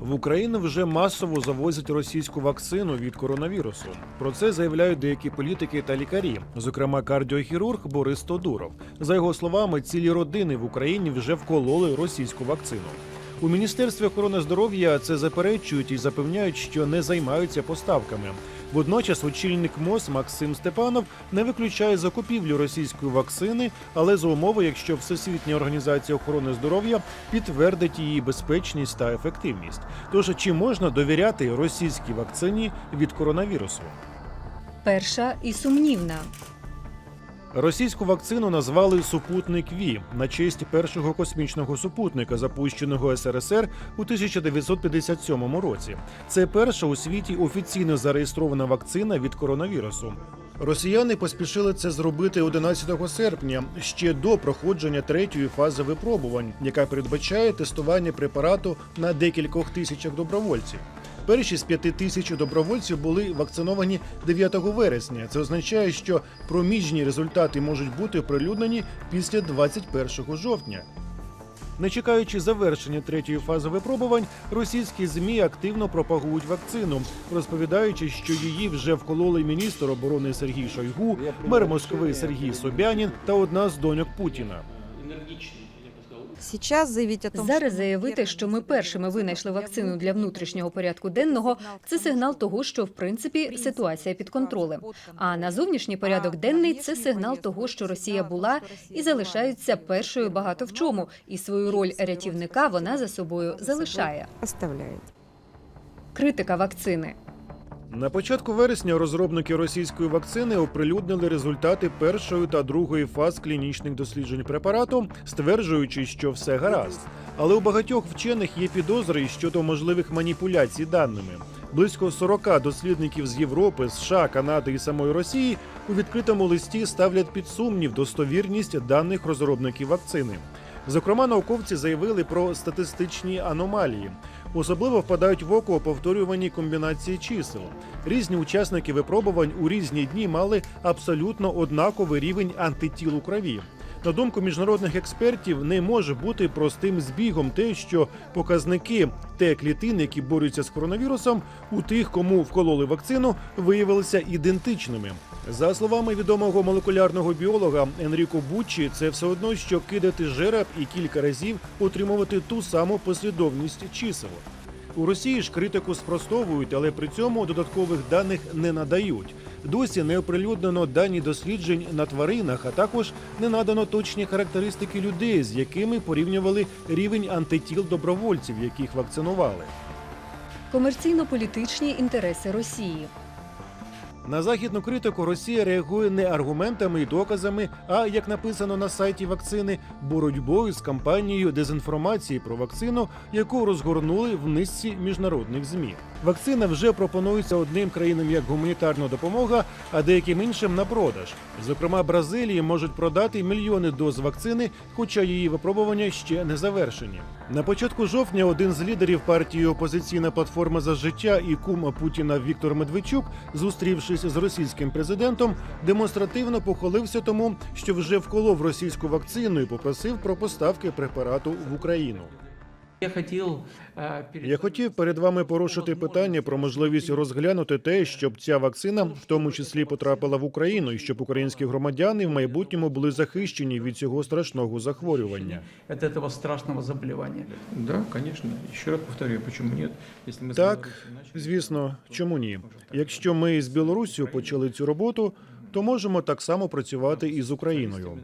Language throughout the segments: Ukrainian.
В Україну вже масово завозять російську вакцину від коронавірусу. Про це заявляють деякі політики та лікарі, зокрема кардіохірург Борис Тодуров. За його словами, цілі родини в Україні вже вкололи російську вакцину. У міністерстві охорони здоров'я це заперечують і запевняють, що не займаються поставками. Водночас очільник МОЗ Максим Степанов не виключає закупівлю російської вакцини, але за умови, якщо Всесвітня організація охорони здоров'я підтвердить її безпечність та ефективність. Тож чи можна довіряти російській вакцині від коронавірусу? Перша і сумнівна. Російську вакцину назвали супутник Ві на честь першого космічного супутника, запущеного СРСР у 1957 році. Це перша у світі офіційно зареєстрована вакцина від коронавірусу. Росіяни поспішили це зробити 11 серпня ще до проходження третьої фази випробувань, яка передбачає тестування препарату на декількох тисячах добровольців. Перші з п'яти тисяч добровольців були вакциновані 9 вересня. Це означає, що проміжні результати можуть бути оприлюднені після 21 жовтня. Не чекаючи завершення третьої фази випробувань, російські змі активно пропагують вакцину, розповідаючи, що її вже вкололи міністр оборони Сергій Шойгу, мер Москви Сергій Собянін та одна з доньок Путіна. Зараз заявити, що ми першими винайшли вакцину для внутрішнього порядку денного, це сигнал того, що в принципі ситуація під контролем. А на зовнішній порядок денний це сигнал того, що Росія була і залишається першою багато в чому, і свою роль рятівника вона за собою залишає. Критика вакцини. На початку вересня розробники російської вакцини оприлюднили результати першої та другої фаз клінічних досліджень препарату, стверджуючи, що все гаразд. Але у багатьох вчених є підозри щодо можливих маніпуляцій даними. Близько 40 дослідників з Європи, США, Канади і самої Росії у відкритому листі ставлять під сумнів достовірність даних розробників вакцини. Зокрема, науковці заявили про статистичні аномалії. Особливо впадають в око повторювані комбінації чисел. Різні учасники випробувань у різні дні мали абсолютно однаковий рівень антитіл у крові. На думку міжнародних експертів, не може бути простим збігом те, що показники Т клітин, які борються з коронавірусом, у тих, кому вкололи вакцину, виявилися ідентичними. За словами відомого молекулярного біолога Енріко Буччі, це все одно, що кидати жереб і кілька разів отримувати ту саму послідовність чисел. У Росії ж критику спростовують, але при цьому додаткових даних не надають. Досі не оприлюднено дані досліджень на тваринах, а також не надано точні характеристики людей, з якими порівнювали рівень антитіл добровольців, яких вакцинували. Комерційно-політичні інтереси Росії. На західну критику Росія реагує не аргументами і доказами, а як написано на сайті вакцини, боротьбою з кампанією дезінформації про вакцину, яку розгорнули в низці міжнародних змі. Вакцина вже пропонується одним країнам як гуманітарна допомога, а деяким іншим на продаж. Зокрема, Бразилії можуть продати мільйони доз вакцини, хоча її випробування ще не завершені. На початку жовтня один з лідерів партії Опозиційна платформа за життя і кума Путіна Віктор Медведчук, зустрівшись з російським президентом, демонстративно похвалився тому, що вже вколов російську вакцину і попросив про поставки препарату в Україну. Я хотів, е, перед- Я хотів перед вами порушити питання про можливість розглянути те, щоб ця вакцина в тому числі потрапила в Україну, і щоб українські громадяни в майбутньому були захищені від цього страшного захворювання. от этого страшного заболевания. Да, конечно. Еще раз повторю, почему нет? Если мы Так, звісно, чому ні? Якщо ми з Білоруссю почали цю роботу, то можемо так само працювати і з Україною.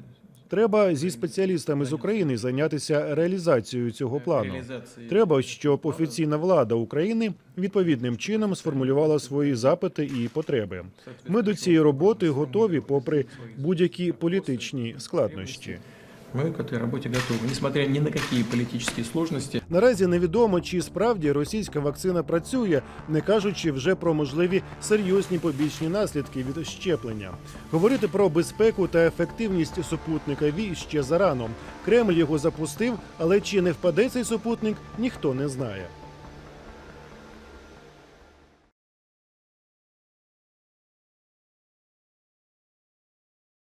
Треба зі спеціалістами з України зайнятися реалізацією цього плану. Треба, щоб офіційна влада України відповідним чином сформулювала свої запити і потреби. Ми до цієї роботи готові, попри будь-які політичні складнощі. Мы к этой работе готовы, несмотря ни на какие политические сложности. Наразі невідомо, чи справді російська вакцина працює, не кажучи вже про можливі серйозні побічні наслідки від щеплення. Говорити про безпеку та ефективність супутника Ві ще зарано. Кремль його запустив, але чи не впаде цей супутник, ніхто не знає.